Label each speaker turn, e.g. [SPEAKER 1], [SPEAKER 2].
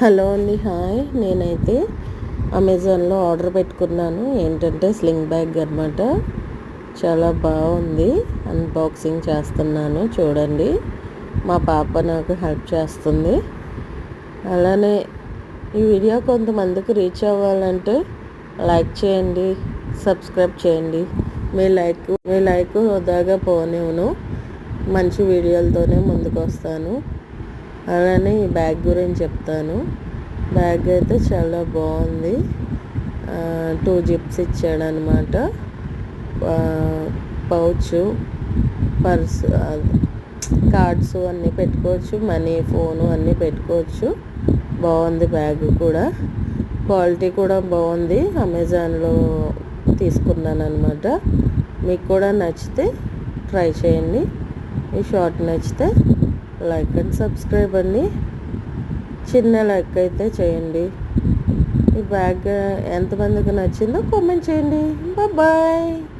[SPEAKER 1] Hello అండి hi. నేనైతే అమెజాన్లో ఆర్డర్ పెట్టుకున్నాను. ఏంటంటే స్లింగ్ బ్యాగ్ అనమాట చాలా బాగుంది. అన్బాక్సింగ్ చేస్తున్నాను. చూడండి. మా పాప నాకు హెల్ప్ చేస్తుంది. అలానే ఈ వీడియో కొంతమందికి రీచ్ అవ్వాలంటే లైక్ చేయండి సబ్స్క్రైబ్ చేయండి. మీ లైక్ మీ లైక్ హోదాగా పోనివ్వను. మంచి వీడియోలతోనే ముందుకు వస్తాను అలానే ఈ బ్యాగ్ గురించి చెప్తాను. బ్యాగ్ అయితే చాలా బాగుంది. టూ జిప్స్ ఇచ్చాడనమాట పౌచ్ పర్స్ కార్డ్స్ అన్నీ పెట్టుకోవచ్చు మనీ ఫోను అన్నీ పెట్టుకోవచ్చు. బాగుంది బ్యాగ్ కూడా. క్వాలిటీ కూడా బాగుంది. అమెజాన్లో తీసుకున్నాను అనమాట మీకు కూడా నచ్చితే ట్రై చేయండి. ఈ షార్ట్ నచ్చితే లైక్ అండ్ సబ్స్క్రైబ్ అండి. చిన్న లైక్ అయితే చేయండి. ఈ బ్యాగ్ ఎంతమందికి నచ్చిందో కామెంట్ చేయండి. బాయ్.